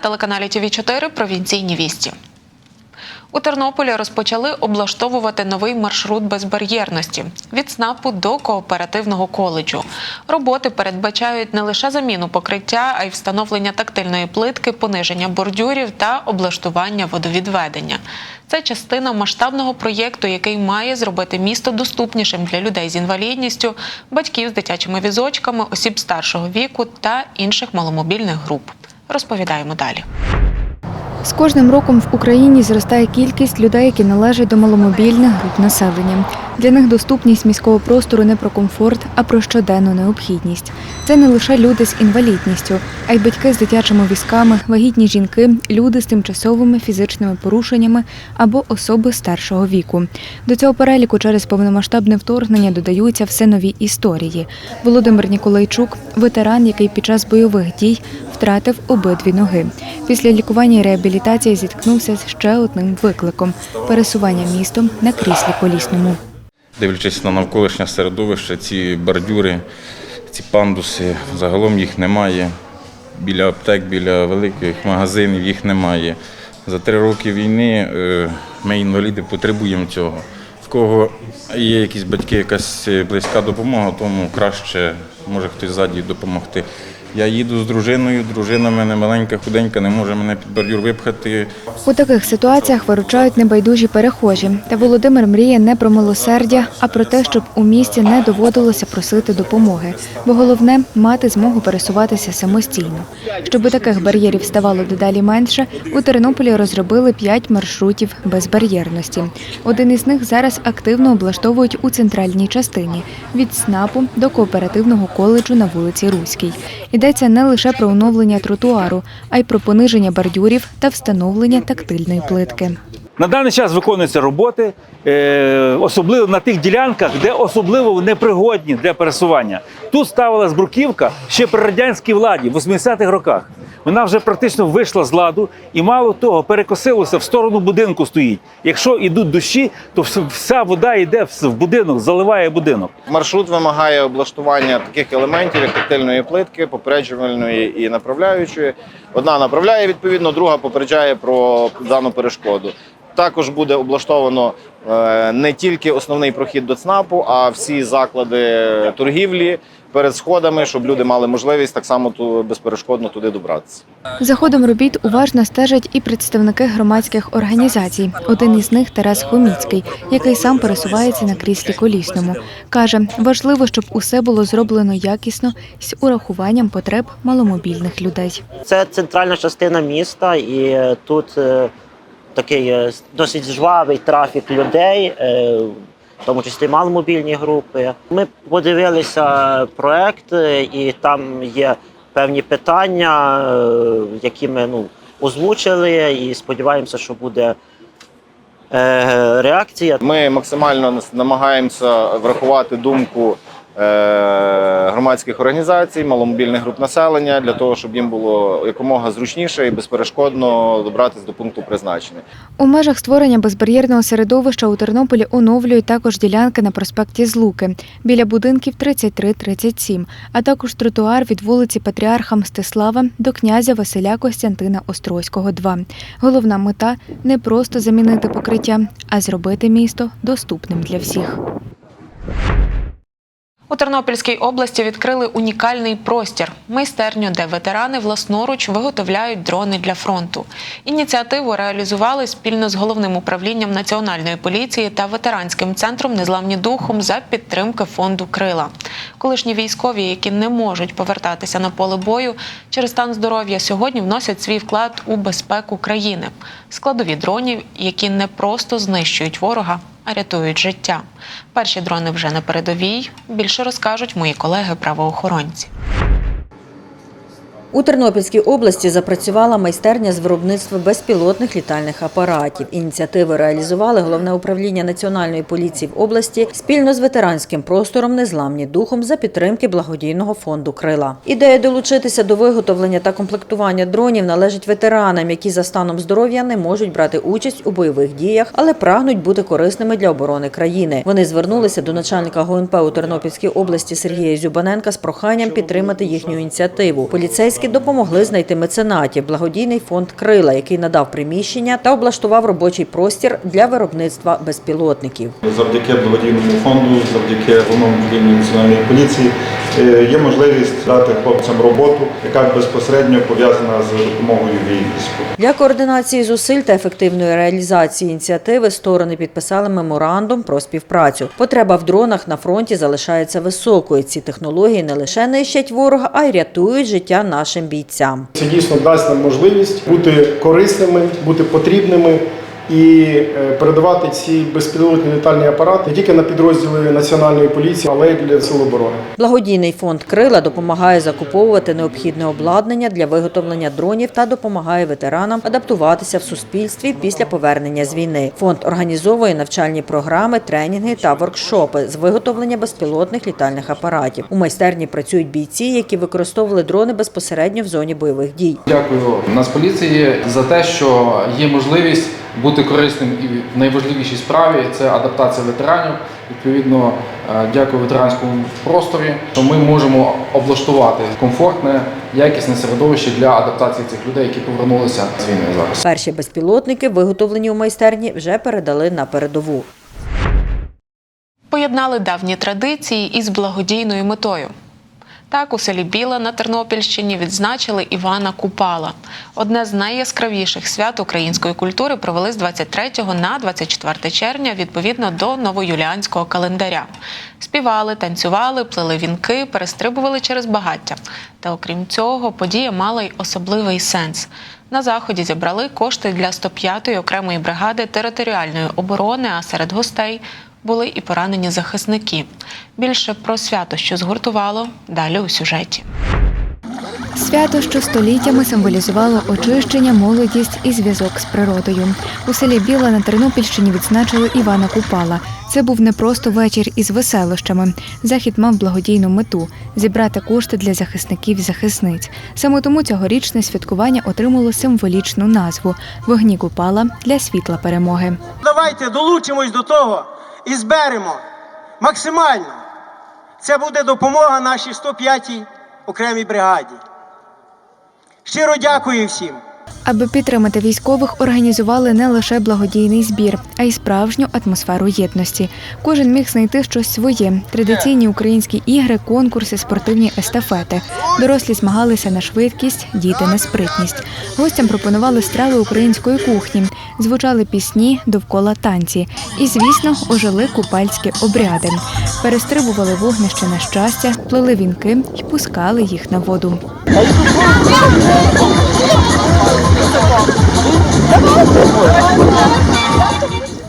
Телеканалі ТВ 4 провінційні вісті. У Тернополі розпочали облаштовувати новий маршрут безбар'єрності від СНАПу до кооперативного коледжу. Роботи передбачають не лише заміну покриття, а й встановлення тактильної плитки, пониження бордюрів та облаштування водовідведення. Це частина масштабного проєкту, який має зробити місто доступнішим для людей з інвалідністю, батьків з дитячими візочками, осіб старшого віку та інших маломобільних груп. Розповідаємо далі. З кожним роком в Україні зростає кількість людей, які належать до маломобільних груп населення. Для них доступність міського простору не про комфорт, а про щоденну необхідність. Це не лише люди з інвалідністю, а й батьки з дитячими візками, вагітні жінки, люди з тимчасовими фізичними порушеннями або особи старшого віку. До цього переліку через повномасштабне вторгнення додаються все нові історії. Володимир Ніколайчук, ветеран, який під час бойових дій втратив обидві ноги. Після лікування і реабілітації зіткнувся з ще одним викликом пересування містом на кріслі колісному. Дивлячись на навколишнє середовище, ці бордюри, ці пандуси, загалом їх немає. Біля аптек, біля великих магазинів їх немає. За три роки війни е, ми, інваліди, потребуємо цього. В кого є якісь батьки, якась близька допомога, тому краще може хтось ззаді допомогти. Я їду з дружиною, дружина мене маленька, худенька, не може мене під бордюр випхати. У таких ситуаціях виручають небайдужі перехожі. Та Володимир мріє не про милосердя, а про те, щоб у місті не доводилося просити допомоги. Бо головне мати змогу пересуватися самостійно. Щоб таких бар'єрів ставало дедалі менше, у Тернополі розробили п'ять маршрутів безбар'єрності. Один із них зараз активно облаштовують у центральній частині від СНАПу до кооперативного коледжу на вулиці Руській. Йдеться не лише про оновлення тротуару, а й про пониження бордюрів та встановлення тактильної плитки. На даний час виконуються роботи, е, особливо на тих ділянках, де особливо непригодні для пересування. Тут ставилась бруківка ще при радянській владі в 80-х роках. Вона вже практично вийшла з ладу і мало того, перекосилося в сторону будинку стоїть. Якщо йдуть дощі, то вся вода йде в будинок, заливає будинок. Маршрут вимагає облаштування таких елементів, як тактильної плитки, попереджувальної і направляючої. Одна направляє відповідно, друга попереджає про дану перешкоду. Також буде облаштовано е, не тільки основний прохід до ЦНАПу, а всі заклади торгівлі перед сходами, щоб люди мали можливість так само ту безперешкодно туди добратися. За ходом робіт уважно стежать і представники громадських організацій. Один із них Тарас Хоміцький, який сам пересувається на кріслі колісному. Каже, важливо, щоб усе було зроблено якісно з урахуванням потреб маломобільних людей. Це центральна частина міста, і е, тут е, такий е, досить жвавий трафік людей, в тому числі маломобільні групи. Ми подивилися проект, е, і там є певні питання, е, які ми ну, озвучили, і сподіваємося, що буде е, реакція. Ми максимально намагаємося врахувати думку громадських організацій, маломобільних груп населення для того, щоб їм було якомога зручніше і безперешкодно добратися до пункту призначення. У межах створення безбар'єрного середовища у Тернополі оновлюють також ділянки на проспекті Злуки біля будинків 33-37, а також тротуар від вулиці Патріарха Мстислава до князя Василя Костянтина Острозького, 2. Головна мета не просто замінити покриття, а зробити місто доступним для всіх. У Тернопільській області відкрили унікальний простір майстерню, де ветерани власноруч виготовляють дрони для фронту. Ініціативу реалізували спільно з головним управлінням національної поліції та ветеранським центром Незламні духом за підтримки фонду Крила. Колишні військові, які не можуть повертатися на поле бою через стан здоров'я, сьогодні вносять свій вклад у безпеку країни. Складові дронів, які не просто знищують ворога, рятують життя. Перші дрони вже на передовій. Більше розкажуть мої колеги-правоохоронці. У Тернопільській області запрацювала майстерня з виробництва безпілотних літальних апаратів. Ініціативи реалізували головне управління національної поліції в області спільно з ветеранським простором Незламні духом за підтримки благодійного фонду Крила. Ідея долучитися до виготовлення та комплектування дронів належить ветеранам, які за станом здоров'я не можуть брати участь у бойових діях, але прагнуть бути корисними для оборони країни. Вони звернулися до начальника ГУНП у Тернопільській області Сергія Зюбаненка з проханням підтримати їхню ініціативу. Поліцейські Хмельницький допомогли знайти меценатів благодійний фонд Крила, який надав приміщення та облаштував робочий простір для виробництва безпілотників. Завдяки благодійному фонду, завдяки головному управлінню національної поліції е, є можливість дати хлопцям роботу, яка безпосередньо пов'язана з допомогою війську. Для координації зусиль та ефективної реалізації ініціативи сторони підписали меморандум про співпрацю. Потреба в дронах на фронті залишається високою. Ці технології не лише нищать ворога, а й рятують життя нашим бійцям. Це дійсно дасть нам можливість бути корисними, бути потрібними і е, передавати ці безпілотні літальні апарати не тільки на підрозділи національної поліції, але й для сил оборони. Благодійний фонд Крила допомагає закуповувати необхідне обладнання для виготовлення дронів та допомагає ветеранам адаптуватися в суспільстві після повернення з війни. Фонд організовує навчальні програми, тренінги та воркшопи з виготовлення безпілотних літальних апаратів. У майстерні працюють бійці, які використовували дрони безпосередньо в зоні бойових дій. Дякую Нацполіції за те, що є можливість бути корисним і в найважливішій справі це адаптація ветеранів. Відповідно, е, дякую ветеранському просторі, що ми можемо облаштувати комфортне, якісне середовище для адаптації цих людей, які повернулися з війни зараз. Перші безпілотники, виготовлені у майстерні, вже передали на передову. Поєднали давні традиції із благодійною метою. Так, у селі Біла на Тернопільщині відзначили Івана Купала. Одне з найяскравіших свят української культури провели з 23 на 24 червня відповідно до новоюліанського календаря. Співали, танцювали, плели вінки, перестрибували через багаття. Та окрім цього, подія мала й особливий сенс. На заході зібрали кошти для 105-ї окремої бригади територіальної оборони, а серед гостей були і поранені захисники. Більше про свято, що згуртувало, далі у сюжеті. Свято, що століттями символізувало очищення, молодість і зв'язок з природою. У селі Біла на Тернопільщині відзначили Івана Купала. Це був не просто вечір із веселощами. Захід мав благодійну мету зібрати кошти для захисників і захисниць. Саме тому цьогорічне святкування отримало символічну назву Вогні Купала для світла перемоги. Давайте долучимось до того і зберемо максимально. Це буде допомога нашій 105-й окремій бригаді. Щиро дякую всім. Аби підтримати військових, організували не лише благодійний збір, а й справжню атмосферу єдності. Кожен міг знайти щось своє: традиційні українські ігри, конкурси, спортивні естафети. Дорослі змагалися на швидкість, діти на спритність. Гостям пропонували страви української кухні, звучали пісні довкола танці. І, звісно, ожили купальські обряди. Перестрибували вогнище на щастя, плели вінки і пускали їх на воду.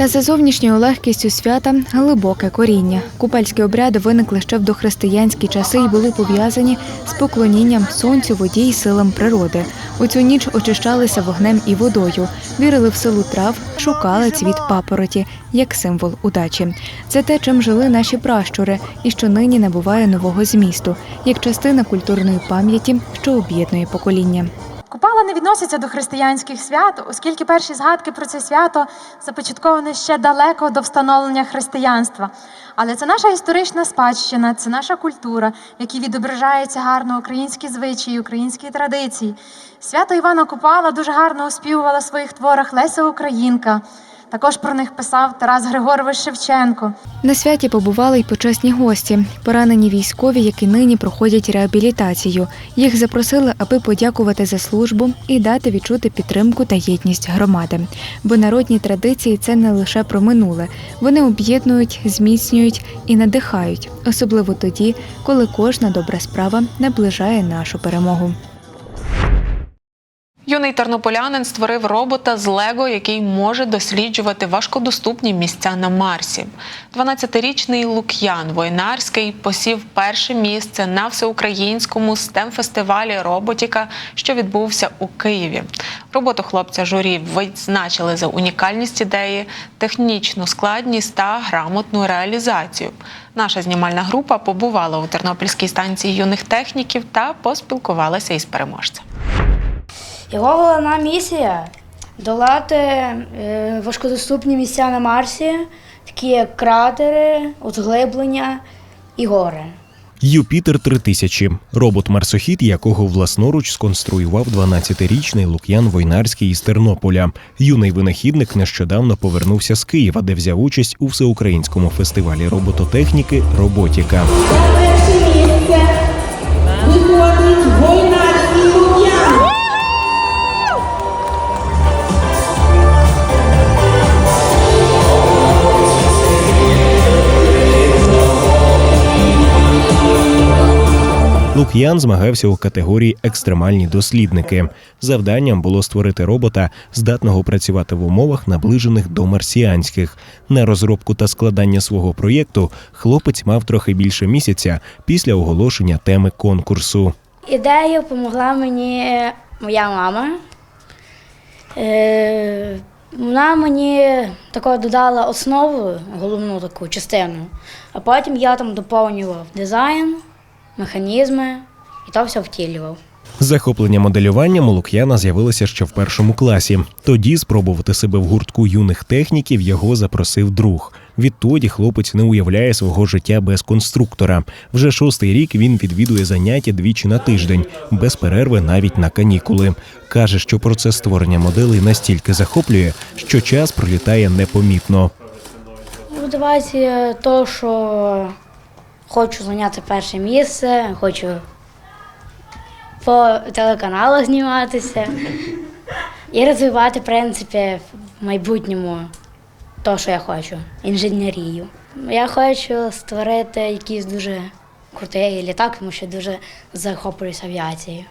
Та за зовнішньою легкістю свята глибоке коріння. Купальські обряди виникли ще в дохристиянські часи і були пов'язані з поклонінням сонцю, воді й силам природи. У цю ніч очищалися вогнем і водою, вірили в силу трав, шукали цвіт папороті як символ удачі. Це те, чим жили наші пращури, і що нині набуває нового змісту, як частина культурної пам'яті, що об'єднує покоління. Купала не відноситься до християнських свят, оскільки перші згадки про це свято започатковані ще далеко до встановлення християнства. Але це наша історична спадщина, це наша культура, в якій відображаються гарно українські звичаї, українські традиції. Свято Івана Купала дуже гарно оспівувала в своїх творах Леся Українка. Також про них писав Тарас Григорович Шевченко. На святі побували й почесні гості, поранені військові, які нині проходять реабілітацію. Їх запросили, аби подякувати за службу і дати відчути підтримку та єдність громади. Бо народні традиції це не лише про минуле. Вони об'єднують, зміцнюють і надихають, особливо тоді, коли кожна добра справа наближає нашу перемогу. Юний тернополянин створив робота з Лего, який може досліджувати важкодоступні місця на Марсі. 12-річний Лук'ян Войнарський посів перше місце на всеукраїнському STEM-фестивалі роботіка, що відбувся у Києві. Роботу хлопця журі відзначили за унікальність ідеї, технічну складність та грамотну реалізацію. Наша знімальна група побувала у Тернопільській станції юних техніків та поспілкувалася із переможцем. Його головна місія долати е, важкодоступні місця на Марсі, такі як кратери, узглиблення і гори. Юпітер 3000 – робот-марсохід, якого власноруч сконструював 12-річний Лук'ян Войнарський із Тернополя. Юний винахідник нещодавно повернувся з Києва, де взяв участь у всеукраїнському фестивалі робототехніки Роботіка. Лук'ян змагався у категорії екстремальні дослідники. Завданням було створити робота, здатного працювати в умовах, наближених до марсіанських. На розробку та складання свого проєкту хлопець мав трохи більше місяця після оголошення теми конкурсу. Ідею допомогла мені моя мама. Е, вона мені тако додала основу, головну таку частину, а потім я там доповнював дизайн, механізми і то все втілював. Захоплення моделюванням у Лук'яна з'явилося ще в першому класі. Тоді спробувати себе в гуртку юних техніків його запросив друг. Відтоді хлопець не уявляє свого життя без конструктора. Вже шостий рік він відвідує заняття двічі на тиждень, без перерви навіть на канікули. Каже, що процес створення моделей настільки захоплює, що час пролітає непомітно. Мотивація то, що хочу зайняти перше місце, хочу по телеканалах зніматися і розвивати, в принципі, в майбутньому то, що я хочу, інженерію. Я хочу створити якийсь дуже крутий літак, тому що дуже захоплююсь авіацією.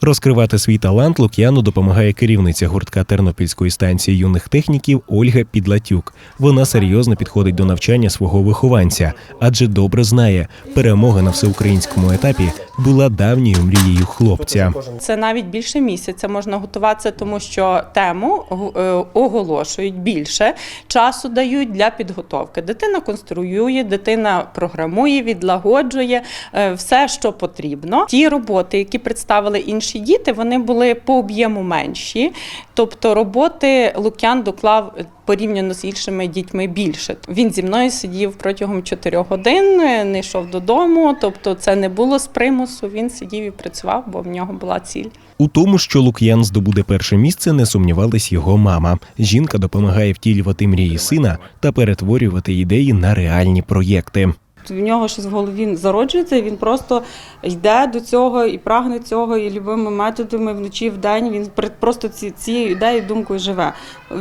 Розкривати свій талант Лук'яну допомагає керівниця гуртка Тернопільської станції юних техніків Ольга Підлатюк. Вона серйозно підходить до навчання свого вихованця, адже добре знає, перемога на всеукраїнському етапі була давньою мрією хлопця. Це навіть більше місяця можна готуватися, тому що тему е, оголошують більше часу дають для підготовки. Дитина конструює, дитина програмує, відлагоджує е, все, що потрібно. Ті роботи, які представили інші діти, вони були по об'єму менші. Тобто роботи Лук'ян доклав порівняно з іншими дітьми більше. Він зі мною сидів протягом 4 годин, е, не йшов додому. Тобто, це не було з примусу. Він сидів і працював, бо в нього була ціль. У тому, що Лук'ян здобуде перше місце, не сумнівалась його мама. Жінка допомагає втілювати мрії сина та перетворювати ідеї на реальні проєкти. В нього щось в голові зароджується, і він просто йде до цього і прагне цього, і любими методами вночі в день він просто ці, цією ідеєю, думкою живе.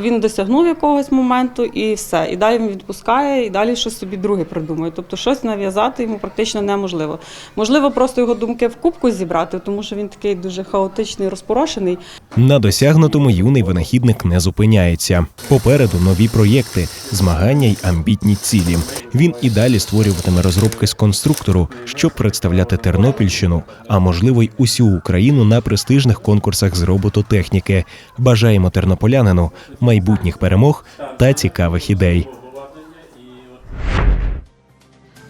Він досягнув якогось моменту і все. І далі він відпускає, і далі щось собі друге придумує. Тобто щось нав'язати йому практично неможливо. Можливо, просто його думки в кубку зібрати, тому що він такий дуже хаотичний, розпорошений. На досягнутому юний винахідник не зупиняється. Попереду нові проєкти, змагання й амбітні цілі. Він і далі створюватиме на розробки з конструктору, щоб представляти Тернопільщину, а можливо й усю Україну на престижних конкурсах з робототехніки. Бажаємо тернополянину майбутніх перемог та цікавих ідей.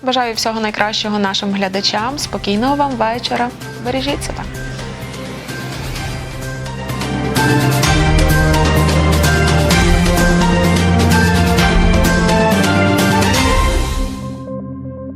Бажаю всього найкращого нашим глядачам. Спокійного вам вечора. Бережіть себе.